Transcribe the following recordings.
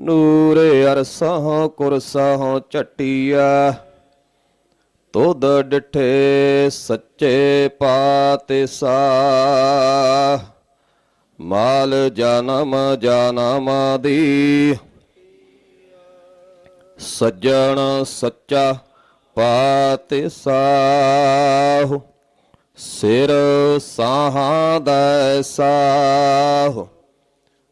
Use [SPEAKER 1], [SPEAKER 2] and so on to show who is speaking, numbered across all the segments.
[SPEAKER 1] ਨੂਰੇ ਅਰਸਹੁ ਕੁਰਸਹੁ ਝਟਿਆ ਤੁਧ ਡਿਠੇ ਸੱਚੇ ਪਾਤਿਸਾ। ਮਾਲ ਜਨਮ ਜਨਮ ਦੀ, ਸੱਜਣ ਸੱਚਾ ਪਾਤਿਸਾਹੁ, ਸਿਰ ਸਾਹਾਂ ਸਾਹ।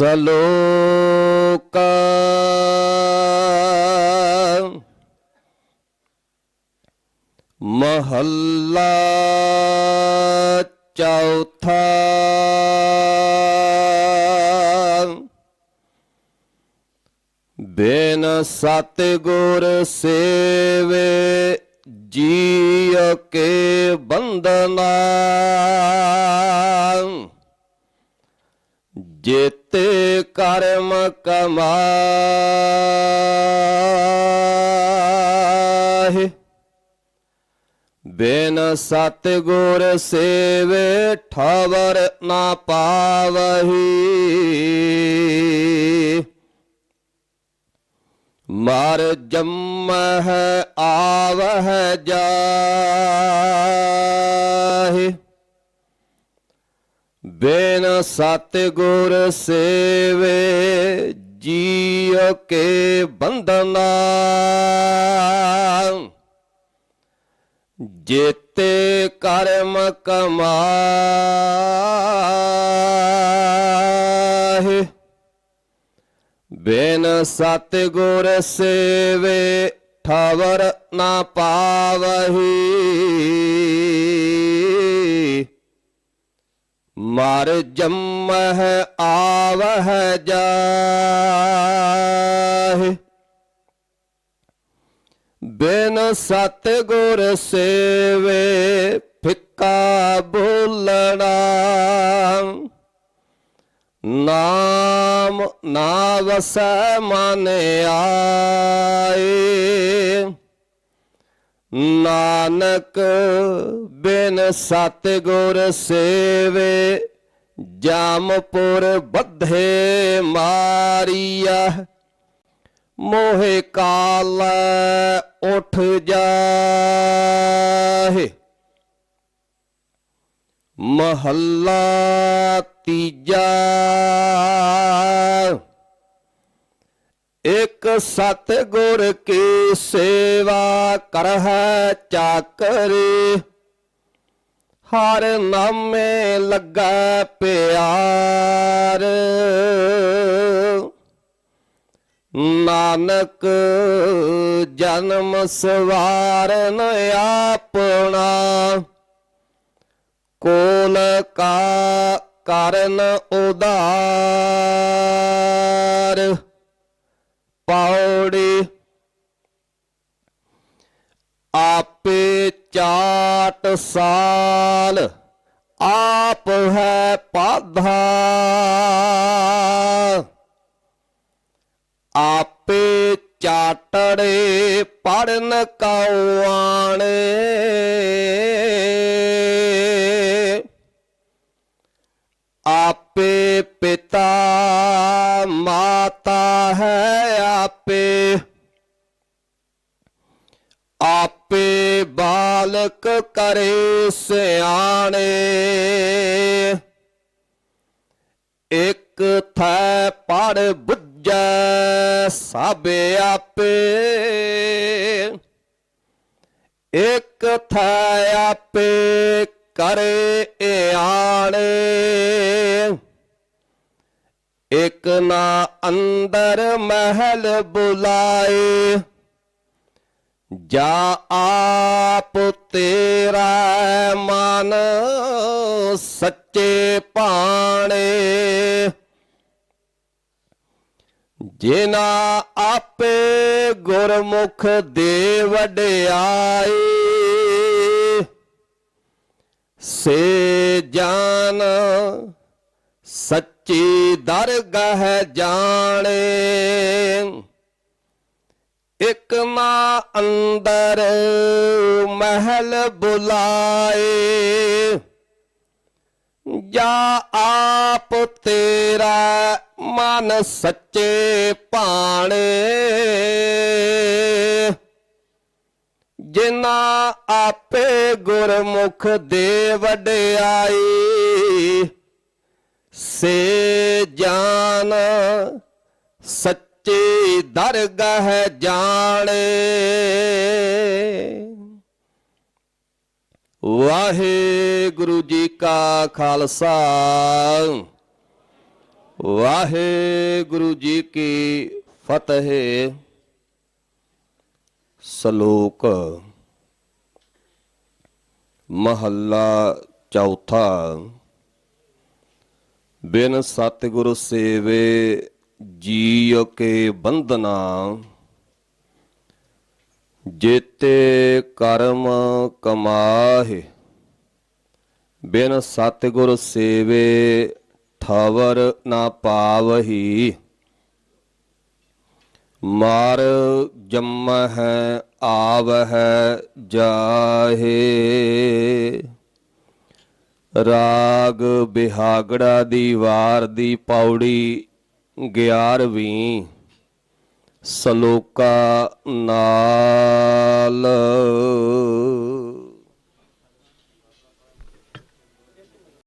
[SPEAKER 1] ਸਲੋਕ। ਮਹੱਲਾ ਚੌਥਾ। ਬਿਨ ਸਤਿਗੁਰ ਸੇਵੇ ਜੀਅ ਕੇ ਬੰਦਨਾ ਜੇਤੇ ਕਰਮ ਕਮਾਏ ਬਿਨ ਸਤਿਗੁਰ ਸੇਵੇ ਠਵਰ ਨਾ ਪਾਵਹੀ। ਮਰ ਜੰਮਹ ਆਵਹ ਜਾਹੇ ਬਿਨ ਸਤਿਗੁਰ ਸੇਵੇ ਜੀਅ ਕੇ ਬੰਦਨਾ ਜੇਤੇ ਕਰਮ ਕਮਾਏ ਬਿਨ ਸਤਿਗੁਰ ਸੇਵੇ ਠਵਰ ਨਾ ਪਾਵਹੀ। ਮਰ ਜੰਮਹ ਆਵਹ ਜਾਹੇ। ਬਿਨ ਸਤਿਗੁਰ ਸੇਵੇ ਫਿੱਕਾ ਬੋਲਣਾ। ਨਾਮ ਨਾ ਵਸੈ ਮਨ ਆਏ। ਨਾਨਕ ਬਿਨ ਸਤਿਗੁਰ ਸੇਵੇ, ਜਾਮਪੁਰ ਬੱਧੇ ਮਾਰੀਆ। ਮੋਹਿ ਕਾਲ ਉਠ ਜਾਹੇ। ਮਹੱਲਾ ਤੀਜਾ। ਇਕ ਸਤ ਗੁਰ ਕੀ ਸੇਵਾ ਕਰਹਿ ਚਾਕਰੀ। ਹਰ ਨਾਮੇ ਲੱਗਾ ਪਿਆਰ। ਨਾਨਕ ਜਨਮ ਸਵਾਰਨ ਆਪਣਾ। ਕੋਲ ਕਾ ਕਰਨ ਉਦਾਰ। ਪੌੜੀ ਆਪੇ ਚਾਟ ਸਾਲ ਆਪ ਹੈ ਪਾਧਾ। ਆਪੇ ਚਾਟੜੇ ਪੜਨ ਕਉਆਣੇ। ਆਪੇ ਸਿਆਣੇ ਇਕ ਥੈ ਪੜ ਬੁੱਝੈ ਸਭ ਆਪੇ। ਇਕ ਥੈ ਆਪੇ ਕਰੇ ਇਆਣੇ ਇਕ ਨਾ ਅੰਦਰ ਮਹਿਲ ਬੁਲਾਏ। ਜਾ ਆਪ ਤੇਰਾ ਮਨ ਸੱਚੇ ਭਾਣੇ। ਜਿਨਾ ਆਪੇ ਗੁਰਮੁਖ ਦੇ ਵਡਿਆਈ, ਸੇ ਜਾਨ ਸੱਚੀ ਦਰਗਾਹ ਜਾਣੇ। ਇਕ ਨਾ ਅੰਦਰ ਮਹਿਲ ਬੁਲਾਏ। ਜਾ ਆਪ ਤੇਰਾ ਮਨ ਸੱਚੇ ਭਾਣੇ। ਜਿਨਾ ਆਪੇ ਗੁਰਮੁਖ ਦੇ ਵਡਿਆਈ, ਸੇ ਜਾਨ ਸੱਚੀ ਦਰਗਾਹ ਜਾਣੇ। ਵਾਹਿਗੁਰੂ ਜੀ ਕਾ ਖਾਲਸਾ। ਵਾਹਿਗੁਰੂ ਜੀ ਕੀ ਫਤਿਹ। ਸ਼ਲੋਕ ਮਹੱਲਾ ਚੌਥਾ। ਬਿਨ ਸਤਿਗੁਰ ਸੇਵੇ ਜੀਉ ਕੇ ਬੰਧਨਾ, ਜੇਤੇ ਕਰਮ ਕਮਾਹਿ, ਬਿਨ ਸਤਿਗੁਰ ਸੇਵੇ ਠਵਰ ਨਾ ਪਾਵਹੀ। ਮਾਰ ਜੰਮ ਹੈ ਆਵ ਹੈ ਜਾਹੇ, ਰਾਗ ਬਿਹਾਗੜਾ ਦੀ ਵਾਰ ਦੀ ਪੌੜੀ 11ਵੀਂ ਸਲੋਕਾ ਨਾਲ।